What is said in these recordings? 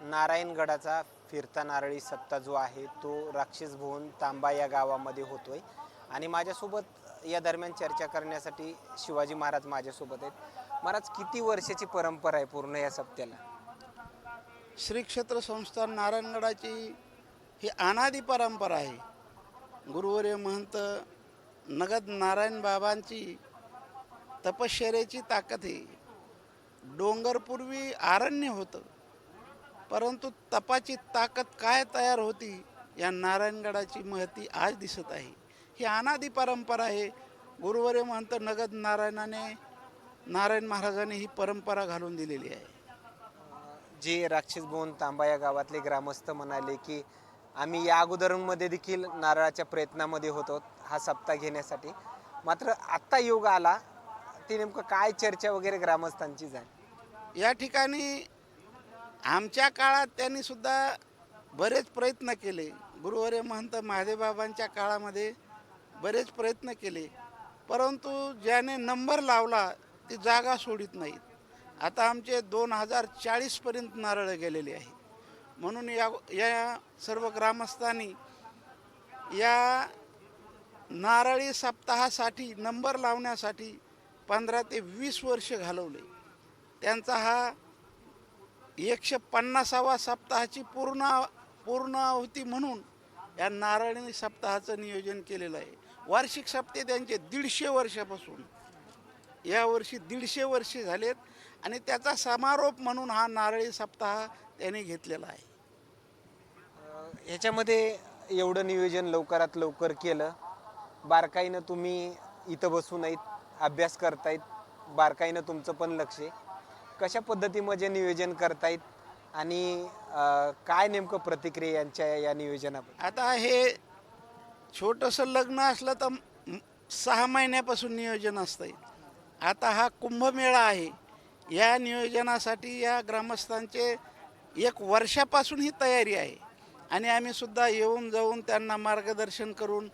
नारायणगडाचा फिरता नारळी सप्ताह जो आहे तो राक्षस भुवन तांबा या गावामध्ये होतोय. आणि माझ्यासोबत या दरम्यान चर्चा करण्यासाठी शिवाजी महाराज माझ्यासोबत आहेत. महाराज किती वर्षाची परंपरा आहे पूर्ण या सप्त्याला? श्री क्षेत्र संस्थान नारायणगडाची ही अनादी परंपरा आहे. गुरुवर्य महंत नगद नारायण बाबांची तपश्चर्याची ताकद आहे. डोंगरपूर्वी आरण्य होतं. परंतु तपाची ताकद काय तयार होती या नारायणगडाची महती आज दिसत आहे. ही अनादी परंपरा आहे. गुरुवर्य महंत नगद नारायणाने नारायण महाराजांनी ही परंपरा घालून दिलेली आहे. जे राक्षस भुवन तांबा या गावातले ग्रामस्थ म्हणाले की आम्ही या अगोदरमध्ये देखील नारळाच्या प्रयत्नामध्ये होतो हा सप्ताह घेण्यासाठी. मात्र आत्ता योग आला ते नेमकं काय चर्चा वगैरे ग्रामस्थांची झाली? या ठिकाणी आमच्या काळात त्यांनी सुद्धा बरेच प्रयत्न केले. गुरुवर्य महंत महादेवबाबांच्या काळामध्ये बरेच प्रयत्न केले. परंतु ज्याने नंबर लावला ती जागा सोडित नाहीत. आता आमचे दोन हजार चाळीसपर्यंत नारळ गेलेले आहे. म्हणून या या सर्व ग्रामस्थांनी या नारळी सप्ताहासाठी नंबर लावण्यासाठी पंधरा ते वीस वर्ष घालवले. त्यांचा हा एकशे पन्नासावा सप्ताहाची पूर्ण पूर्णाहुती म्हणून या नारायणी सप्ताहाचं नियोजन केलेलं आहे. वार्षिक सप्ते त्यांचे दीडशे वर्षापासून. यावर्षी दीडशे वर्षे झालेत आणि त्याचा समारोप म्हणून हा नारळी सप्ताह त्यांनी घेतलेला आहे. ह्याच्यामध्ये एवढं नियोजन लवकरात लवकर केलं. बारकाईनं तुम्ही इथं बसून आहेत अभ्यास करतायत. बारकाईनं तुमचं पण लक्ष आहे. कशा पद्धतीमध्ये नियोजन करतायत आणि काय नेमकं प्रतिक्रिया यांच्या या नियोजनाबद्दल? आता हे छोटंसं लग्न असलं तर म- सहा महिन्यापासून नियोजन असतं आता हा कुंभमेळा आहे. या नियोजनासाठी या ग्रामस्थांचे एक वर्षापासून ही तयारी आहे. आणि आम्ही सुद्धा येऊन जाऊन त्यांना मार्गदर्शन करून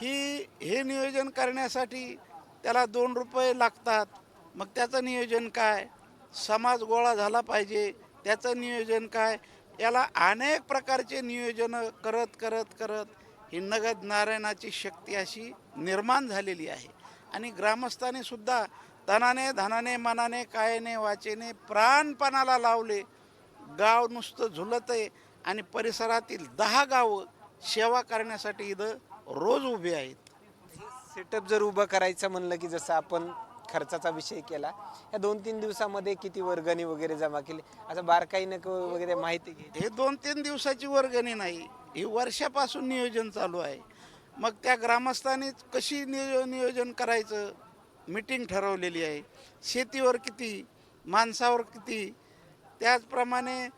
ही हे नियोजन करण्यासाठी त्याला दोन रुपये लागतात. मग त्याचं नियोजन काय? समाज गोळा झाला पाहिजे त्याचं नियोजन काय? याला अनेक प्रकारचे नियोजनं करत करत करत ही नगद नारायणाची शक्ती अशी निर्माण झालेली आहे. आणि ग्रामस्थांनी सुद्धा तनाने धनाने मनाने कायने वाचेने प्राणपणाला लावले. गाव नुसतं झुलत आहे आणि परिसरातील दहा गावं सेवा करण्यासाठी इथं रोज उभे आहेत. सेटअप जर उभं करायचं म्हणलं की जसं आपण खर्चाचा विषय केला. या दोन तीन दिवसामध्ये किती वर्गणी वगैरे जमा केली? असं बारकाईनं क- वगैरे माहिती घे. हे दोन तीन दिवसाची वर्गणी नाही. ही वर्षापासून नियोजन चालू आहे. मग त्या ग्रामस्थांनी कशी नियो नियोजन करायचं? मिटिंग ठरवलेली आहे. शेतीवर किती? माणसावर किती? त्याचप्रमाणे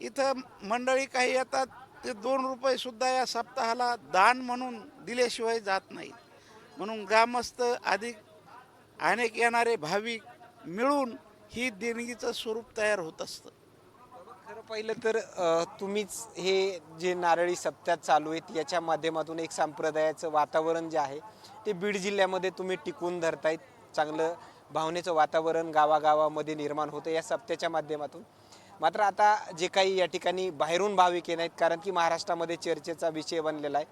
इथं मंडळी काही येतात ते दोन रुपयेसुद्धा या सप्ताहाला दान म्हणून दिल्याशिवाय जात नाहीत. म्हणून ग्रामस्थ अधिक अनेक येणारे भाविक मिळून ही देणगीचं स्वरूप तयार होत असतं. खरं पाहिलं तर अ, तुम्हीच हे जे नारळी सप्त्यात चालू आहेत याच्या माध्यमातून एक संप्रदायाचं वातावरण जे आहे ते बीड जिल्ह्यामध्ये तुम्ही टिकून धरतायत. चांगलं भावनेचं वातावरण गावागावामध्ये निर्माण होतं या सप्त्याच्या माध्यमातून. मात्र आता जे काही या ठिकाणी बाहेरून भाविक येत आहेत कारण की महाराष्ट्रामध्ये चर्चेचा विषय बनलेला आहे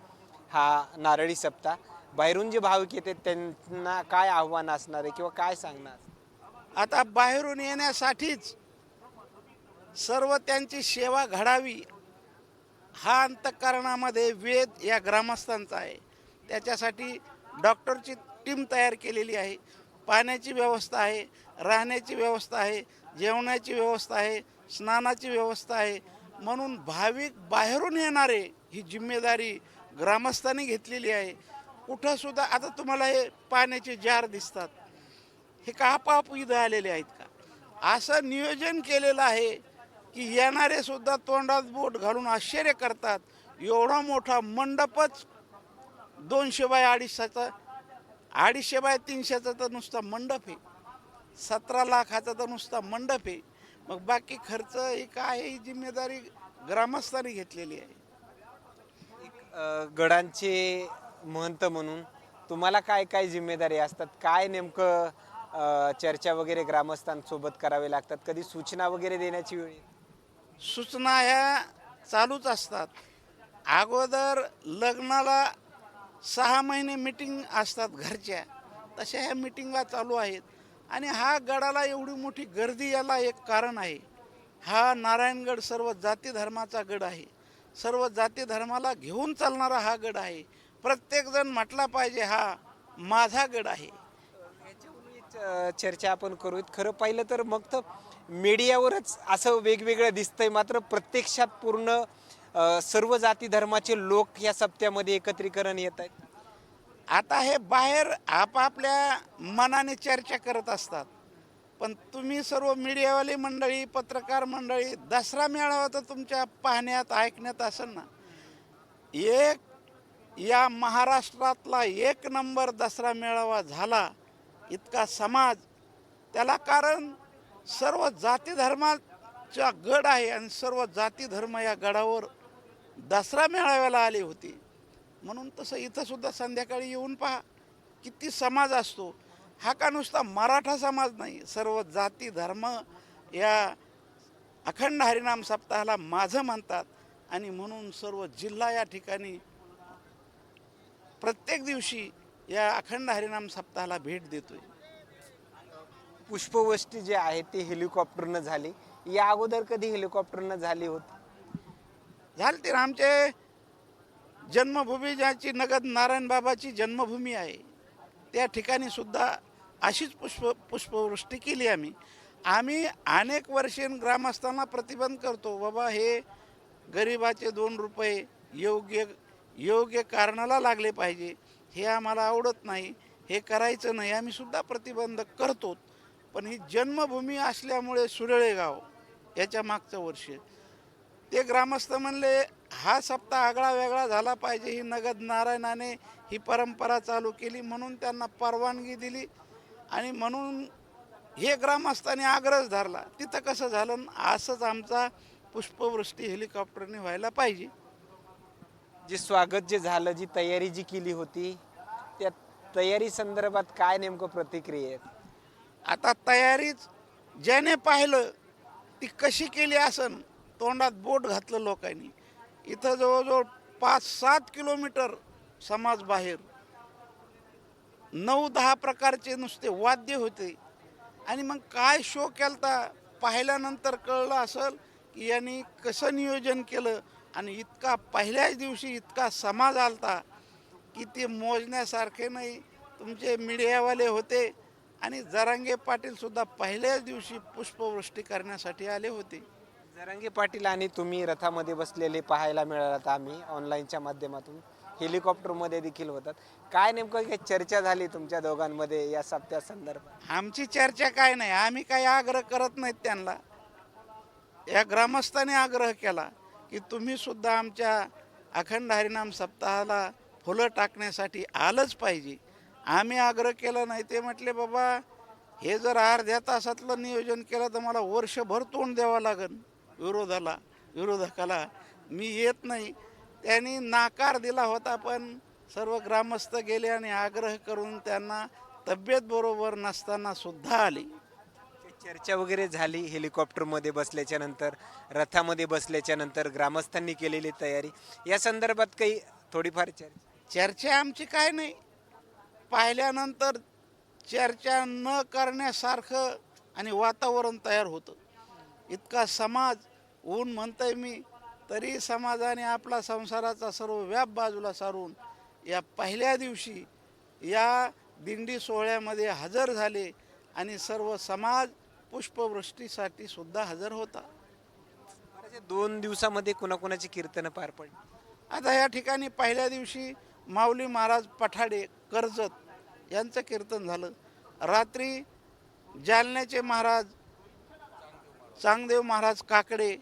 हा नारळी सप्ताह बाहेरून जे भाविक येतात त्यांना काय आव्हान असणार आहे किंवा काय सांगणार? आता बाहेरून येण्यासाठीच सर्व त्यांची सेवा घडावी हा अंतकरणामध्ये वेद या ग्रामस्थांचा आहे. त्याच्यासाठी डॉक्टरची टीम तयार केलेली आहे. पाण्याची व्यवस्था आहे राहण्याची व्यवस्था आहे जेवणाची व्यवस्था आहे स्नानाची व्यवस्था आहे. म्हणून भाविक बाहेरून येणारे ही जिम्मेदारी ग्रामस्थांनी घेतलेली आहे. कुठंसुद्धा आता तुम्हाला हे पाण्याचे जार दिसतात. हे का आपाप इथं आलेले आहेत का? असं नियोजन केलेलं आहे की येणारे सुद्धा तोंडात बोट घालून आश्चर्य करतात. एवढा मोठा मंडपच दोनशे बाय अडीचशेचा अडीचशे बाय तीनशेचा तर नुसता मंडप आहे. सतरा लाखाचा तर नुसता मंडप आहे. मग बाकी खर्च ही काय ही जिम्मेदारी ग्रामस्थांनी घेतलेली आहे. गडांचे महंत म्हणून तुम्हाला काय काय जिम्मेदारी असतात? काय नेमकं अ, चर्चा वगैरे ग्रामस्थांसोबत करावे लागतात? कधी सूचना वगैरे देण्याची वेळ येते? सूचना ह्या चालूच असतात. अगोदर लग्नाला सहा महिने मिटिंग असतात घरच्या. तशा ह्या मीटिंगला चालू आहेत. आणि हा गडाला एवढी मोठी गर्दी याला एक कारण आहे. हा नारायणगड सर्व जाती धर्माचा गड आहे. सर्व जाती धर्माला घेऊन चालणारा हा गड आहे. प्रत्येकजण म्हटला पाहिजे हा माझा गड आहे. चर्चा आपण करूयात. खरं पाहिलं तर मग तर मीडियावरच असं वेगवेगळं दिसतंय. मात्र प्रत्यक्षात पूर्ण सर्व जाती धर्माचे लोक या सप्त्यामध्ये एकत्रीकरण येत आहेत. आता हे बाहेर आपापल्या मनाने चर्चा करत असतात. पण तुम्ही सर्व मीडियावाली मंडळी पत्रकार मंडळी दसरा मेळावा तर तुमच्या पाहण्यात ऐकण्यात असेल ना. एक या महाराष्ट्रातला एक नंबर दसरा मेळावा झाला इतका समाज त्याला कारण सर्व जाती धर्माचा गड आहे आणि सर्व जाती धर्म या गडावर दसरा मेळाव्याला आली होती. म्हणून तसं इथंसुद्धा संध्याकाळी येऊन पहा किती समाज असतो. हा का नुसता मराठा समाज नाही सर्व जाती धर्म या अखंड हरिनाम सप्ताहाला माझं म्हणतात आणि म्हणून सर्व जिल्हा या ठिकाणी प्रत्येक दिवशी या अखंड हरिनाम सप्ताहाला भेट देतोय. पुष्पवृष्टी जी आहे ती हेलिकॉप्टरनं झाली. या अगोदर कधी हेलिकॉप्टरनं झाली होती? झालं ते आमचे जन्मभूमी ज्याची नगद नारायण बाबाची जन्मभूमी आहे. त्या ठिकाणी सुद्धा अशीच पुष्प पुष्पवृष्टी केली आम्ही. आम्ही अनेक वर्षे ग्रामस्थांना प्रतिबंध करतो. बाबा हे गरिबाचे दोन रुपये योग्य योग्य कारणाला लागले पाहिजे. हे आम्हाला आवडत नाही. हे करायचं नाही. आम्ही सुद्धा प्रतिबंध करतो. पण ही जन्मभूमी असल्यामुळे सुरळेगाव याच्या मागचं वर्ष ते ग्रामस्थ म्हणले हा सप्ताह आगळा वेगळा झाला पाहिजे. ही नगद नारायणाने ही परंपरा चालू केली म्हणून त्यांना परवानगी दिली आणि म्हणून हे ग्रामस्थांनी आग्रह धरला. तिथं कसं झालं? असंच आमचा पुष्पवृष्टी हेलिकॉप्टरने व्हायला पाहिजे. जे स्वागत जे झालं जी तयारी जी केली होती त्या तयारी संदर्भात काय नेमकं प्रतिक्रिया आहेत? आता तयारीच ज्याने पाहिलं ती कशी केली असन तोंडात बोट घातलं लोकांनी. इथं जवळजवळ पाच सात किलोमीटर समाज बाहेर नऊ दहा प्रकारचे नुसते वाद्य होते. आणि मग काय शो केलता पाहिल्यानंतर कळलं असेल की यांनी कसं नियोजन केलं आणि इतका पहिल्याच दिवशी इतका समाज आलता की ते मोजण्यासारखे नाही. तुमचे मीडियावाले होते आणि जरांगे पाटील सुद्धा पहिल्याच दिवशी पुष्पवृष्टी करण्यासाठी आले होते. जरांगे पाटील आणि तुम्ही रथामध्ये बसलेले पाहायला मिळालात आम्ही ऑनलाईनच्या माध्यमातून. हेलिकॉप्टरमध्ये देखील होतात. काय नेमकं काही चर्चा झाली तुमच्या दोघांमध्ये या सप्त्या संदर्भात? आमची चर्चा काय नाही. आम्ही काही आग्रह करत नाहीत त्यांना. या ग्रामस्थांनी आग्रह केला. की तुम्ही सुद्धा आमच्या अखंड हरिनाम सप्ताहाला फुलं टाकण्यासाठी आलंच पाहिजे. आम्ही आग्रह केला नाही ते म्हटले बाबा हे जर अर्ध्या तासातलं नियोजन केलं तर मला वर्षभर तोंड द्यावं लागेल विरोधाला विरोधकाला. मी येत नाही. त्यांनी नाकार दिला होता पण सर्व ग्रामस्थ गेले आणि आग्रह करून त्यांना तब्येत बरोबर नसताना सुद्धा आली. चर्चा वगैरे झाली हेलिकॉप्टरमध्ये बसल्याच्या नंतर रथामध्ये बसल्याच्या नंतर ग्रामस्थांनी केलेली तयारी या संदर्भात काही थोडीफार चर्चा? चर्चा आमची काय नाही. पाहिल्यानंतर चर्चा न करण्यासारखं आणि वातावरण तयार होतं. इतका समाज ऊन म्हणतंय मी तरी समाजाने आपला संसाराचा सर्व व्याप बाजूला सारून या पहिल्या दिवशी या दिंडी सोहळ्यामध्ये हजर झाले आणि सर्व समाज पुष्पवृष्टीसाठी सुद्धा हजर होता. दोन दिवसामध्ये कुणाकुणाची कीर्तनं पार पडली? आता या ठिकाणी पहिल्या दिवशी माऊली महाराज पठाडे कर्जत यांचं कीर्तन झालं. रात्री जालन्याचे महाराज चांगदेव महाराज काकडे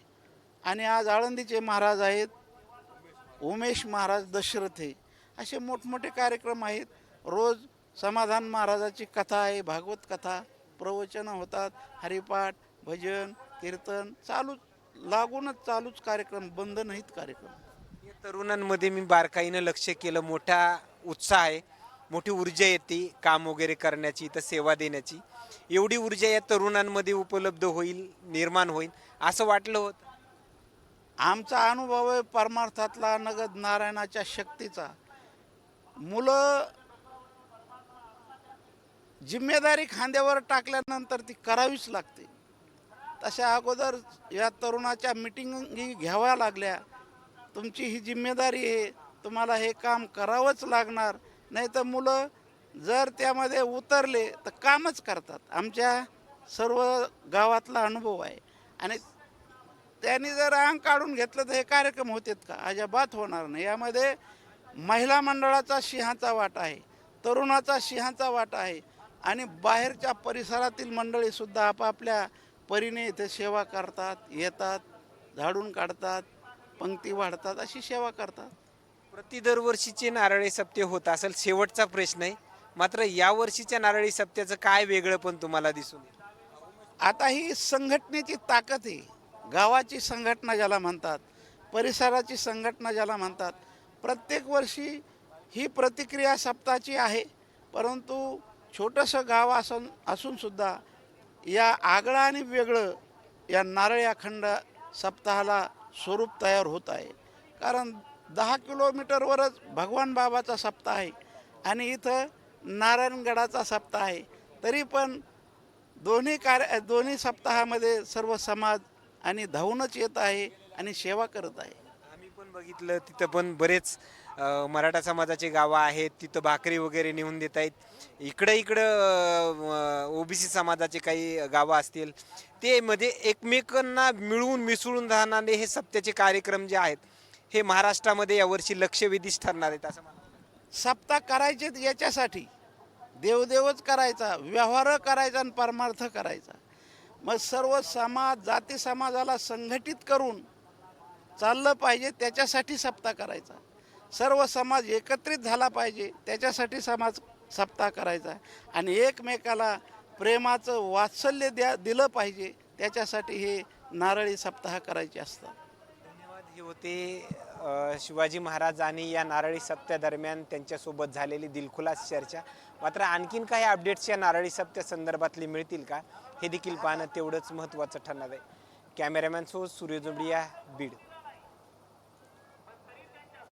आणि आज आळंदीचे महाराज आहेत उमेश महाराज दशरथे. असे मोठमोठे कार्यक्रम आहेत. रोज समाधान महाराजाची कथा आहे भागवत कथा. प्रवचनं होतात हरिपाठ भजन कीर्तन चालूच लागूनच चालूच कार्यक्रम बंद नाहीत कार्यक्रम तरुणांमध्ये मी बारकाईनं लक्ष केलं मोठा उत्साह आहे मोठी ऊर्जा येते काम वगैरे करण्याची तर सेवा देण्याची. एवढी ऊर्जा या तरुणांमध्ये उपलब्ध होईल निर्माण होईल असं वाटलं होतं? आमचा अनुभव आहे परमार्थातला नगद नारायणाच्या शक्तीचा. मुलं जिम्मेदारी खांद्यावर टाकल्यानंतर ती करावीच लागते. तशा अगोदर या तरुणाच्या मिटिंगी घ्याव्या लागल्या. तुमची ही जिम्मेदारी आहे तुम्हाला हे काम करावंच लागणार. नाही तर मुलं जर त्यामध्ये उतरले तर कामच करतात. आमच्या सर्व गावातला अनुभव आहे. आणि त्यांनी जर अंग काढून घेतलं तर हे कार्यक्रम होतात का? अजिबात होणार नाही. यामध्ये महिला मंडळाचा सिंहाचा वाटा आहे. तरुणाचा सिंहाचा वाटा आहे. आणि बाहेरच्या परिसरातील मंडळीसुद्धा आपापल्या परीने इथे सेवा करतात येतात झाडून काढतात पंक्ती वाढतात अशी सेवा करतात. प्रति दरवर्षीचे नारळी सप्ते होत असेल शेवटचा प्रश्न आहे. मात्र या वर्षीच्या नारळी सप्त्याचं काय वेगळं पण तुम्हाला दिसून? आता ही संघटनेची ताकद आहे. गावाची संघटना ज्याला म्हणतात परिसराची संघटना ज्याला म्हणतात प्रत्येक वर्षी ही प्रतिक्रिया सप्ताहाची आहे. परंतु छोटंसं गाव असून असूनसुद्धा या आगळं आणि वेगळं या नारळी अखंड सप्ताहाला स्वरूप तयार होत आहे. कारण दहा किलोमीटरवरच भगवान बाबाचा सप्ताह आहे आणि इथं नारायणगडाचा सप्ताह आहे. तरी पण दोन्ही कार्य दोन्ही सप्ताहामध्ये सर्व समाज आणि धावूनच येत आहे आणि सेवा करत आहे. आम्ही पण बघितलं तिथं पण बरेच मराठा समाजाचे गावं आहेत तिथं भाकरी वगैरे नेऊन देत आहेत. इकडं इकडं ओबीसी समाजाचे काही गावं असतील ते मध्ये एकमेकांना मिळून मिसळून राहणारे हे सप्त्याचे कार्यक्रम जे आहेत हे महाराष्ट्रामध्ये यावर्षी लक्षवेधीच ठरणार आहेत असं मला सप्ताह करायचे याच्यासाठी. देवदेवच करायचा व्यवहार करायचा आणि परमार्थ करायचा. मग सर्व समाज जाती समाजाला संघटित करून चाललं पाहिजे त्याच्यासाठी सप्ताह करायचा. सर्व समाज एकत्रित झाला पाहिजे. त्याच्यासाठी समाज सप्ताह करायचा. आणि एकमेकाला प्रेमाचं वात्सल्य द्या दिलं पाहिजे. त्याच्यासाठी हे नारळी सप्ताह करायचे असतात. धन्यवाद. हे होते शिवाजी महाराज आणि या नारळी सप्त्यादरम्यान त्यांच्यासोबत झालेली दिलखुलास चर्चा. मात्र आणखीन काही अपडेट्स या नारळी सप्त्या संदर्भातली मिळतील का? हे देखील पाहणं तेवढंच महत्त्वाचं ठरणार आहे. कॅमेरामॅन सो सूर्य बीड.